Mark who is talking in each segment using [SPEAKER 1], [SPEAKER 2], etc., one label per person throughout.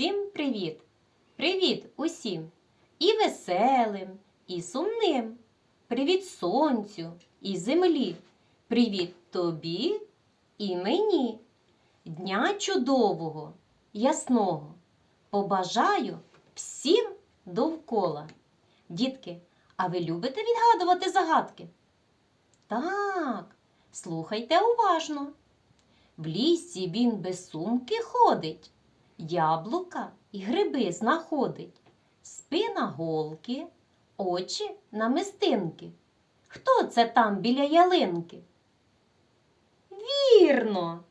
[SPEAKER 1] Всім привіт! Привіт усім! І веселим, і сумним. Привіт сонцю і землі. Привіт тобі і мені. Дня чудового, ясного. Побажаю всім довкола. Дітки, а ви любите відгадувати загадки? Так, слухайте уважно. В лісі він без сумки ходить, яблука і гриби знаходить, спина голки, очі намистинки. Хто це там біля ялинки? Вірно,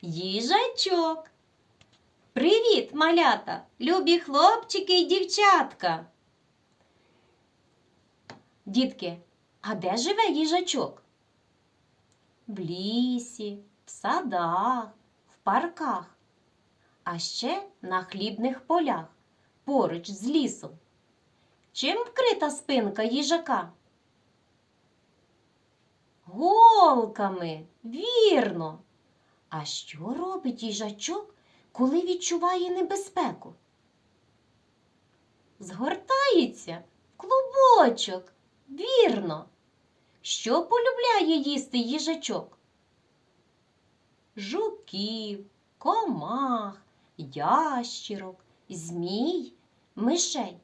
[SPEAKER 1] їжачок. Привіт, малята, любі хлопчики і дівчатка. Дітки, а де живе їжачок? В лісі, в садах, в парках, а ще на хлібних полях поруч з лісом. Чим вкрита спинка їжака? Голками, вірно. А що робить їжачок, коли відчуває небезпеку? Згортається в клубочок, вірно. Що полюбляє їсти їжачок? Жуків, комах, ящірок, змій, мишей.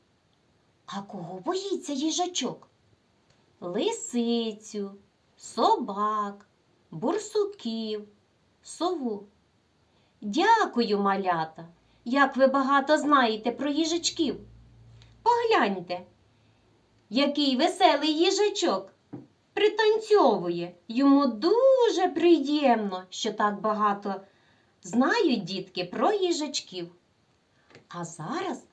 [SPEAKER 1] А кого боїться їжачок? Лисицю, собак, бурсуків, сову. Дякую, малята, як ви багато знаєте про їжачків. Погляньте, який веселий їжачок пританцьовує. Йому дуже приємно, що так багато знають дітки про їжачків. А зараз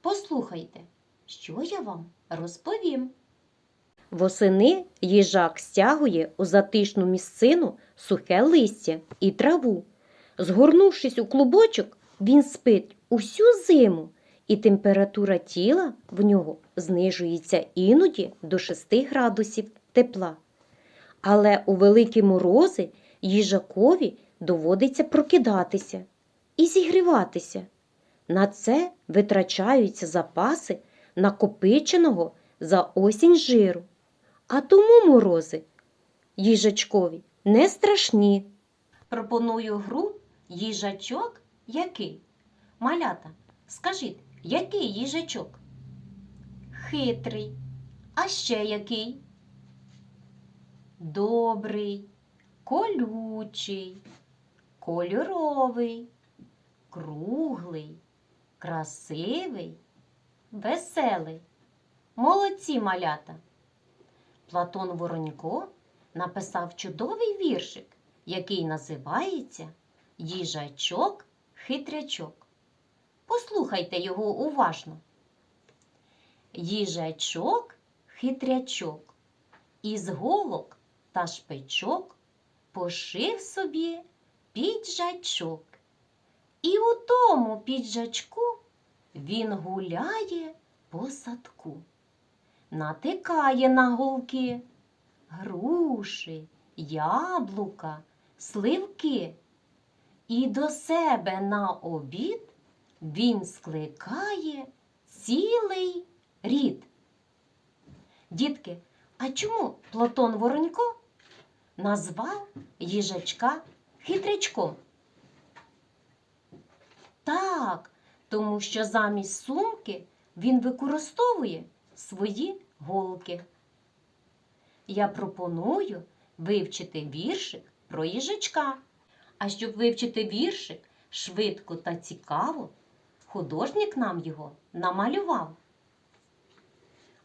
[SPEAKER 1] послухайте, що я вам розповім. Восени їжак стягує у затишну місцину сухе листя і траву. Згорнувшись у клубочок, він спить усю зиму, і температура тіла в нього знижується іноді до 6 градусів тепла. Але у великі морози їжакові доводиться прокидатися і зігріватися. На це витрачаються запаси накопиченого за осінь жиру. А тому морози їжачкові не страшні. Пропоную гру їжачок який? Малята, скажіть, який їжачок? Хитрий. А ще який? Добрий, колючий, кольоровий, круглий, красивий, веселий. Молодці малята. Платон Воронько написав чудовий віршик, який називається Їжачок хитрячок. Послухайте його уважно. Їжачок хитрячок, із голок та шпичок пошив собі піджачок. І у тому піджачку він гуляє по садку, натикає на голки груші, яблука, сливки. І до себе на обід він скликає цілий рід. Дітки, а чому Платон Воронько назвав їжачка хитрячком? Так, тому що замість сумки він використовує свої голки. Я пропоную вивчити віршик про їжачка. А щоб вивчити віршик швидко та цікаво, художник нам його намалював.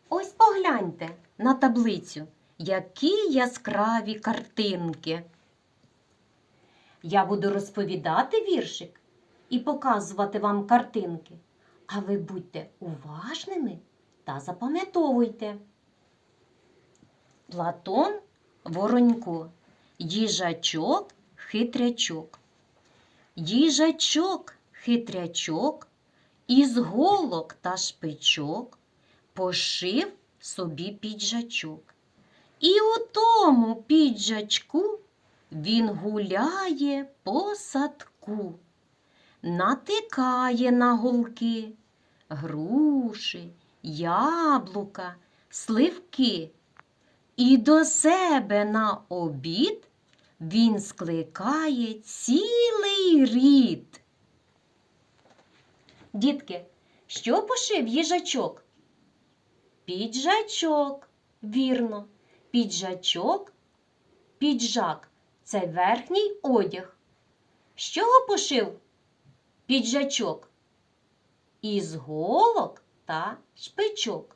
[SPEAKER 1] Ось погляньте на таблицю, які яскраві картинки. Я буду розповідати віршик і показувати вам картинки, а ви будьте уважними та запам'ятовуйте. Платон Воронько, їжачок, хитрячок. Їжачок, хитрячок, із голок та шпичок пошив собі піджачок. І у тому піджачку він гуляє по садку, натикає на голки, груші, яблука, сливки. І до себе на обід він скликає цілий рід. Дітки, що пошив їжачок? Піджачок, вірно, піджачок, піджак це верхній одяг. З чого пошив піджачок? Із голок та шпичок.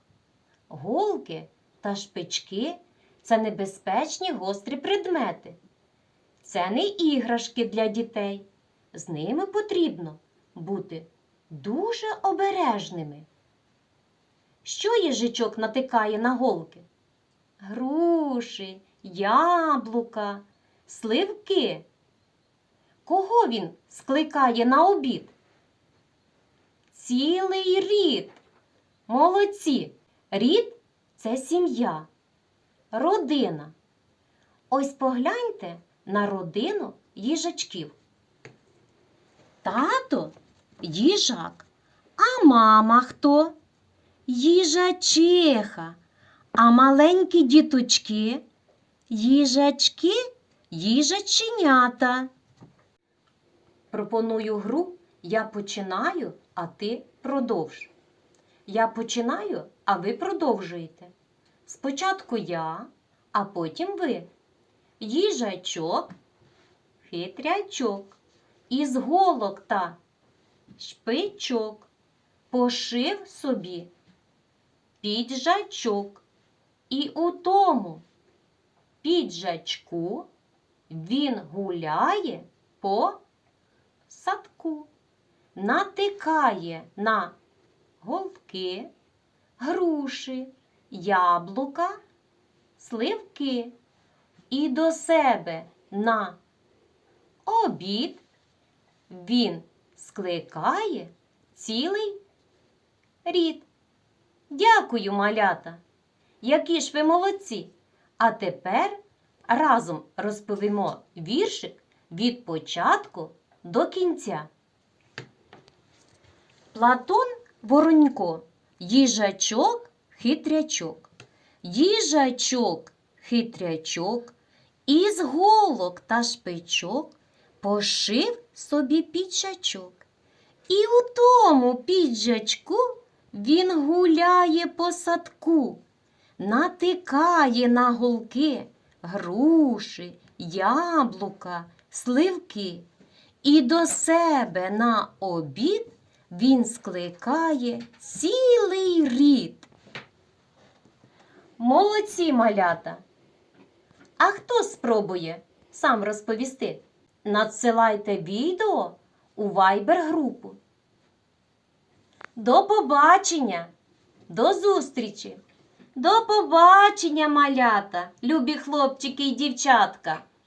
[SPEAKER 1] Голки та шпички це небезпечні гострі предмети. Це не іграшки для дітей. З ними потрібно бути дуже обережними. Що їжачок натикає на голки? Груші, яблука, сливки. Кого він скликає на обід? Цілий рід. Молодці. Рід це сім'я, родина. Ось погляньте на родину їжачків. Тато їжак, а мама хто? Їжачиха, а маленькі діточки їжачки, їжаченята. Пропоную гру Я починаю, а ти продовж. Я починаю, а ви продовжуєте. Спочатку я, а потім ви. Їжачок, хитрячок, із голок та шпичок пошив собі піджачок. І у тому піджачку він гуляє по садку, натикає на голки, груші, яблука, сливки і до себе на обід він скликає цілий рід. Дякую, малята! Які ж ви молодці! А тепер разом розповімо віршик від початку до кінця. Платон Воронько, їжачок, хитрячок. Їжачок, хитрячок, із голок та шпичок пошив собі піджачок. І у тому піджачку він гуляє по садку, натикає на голки, груші, яблука, сливки. І до себе на обід він скликає цілий рід. Молодці малята! А хто спробує сам розповісти? Надсилайте відео у Viber групу. До побачення! До зустрічі! До побачення, малята, любі хлопчики і дівчатка!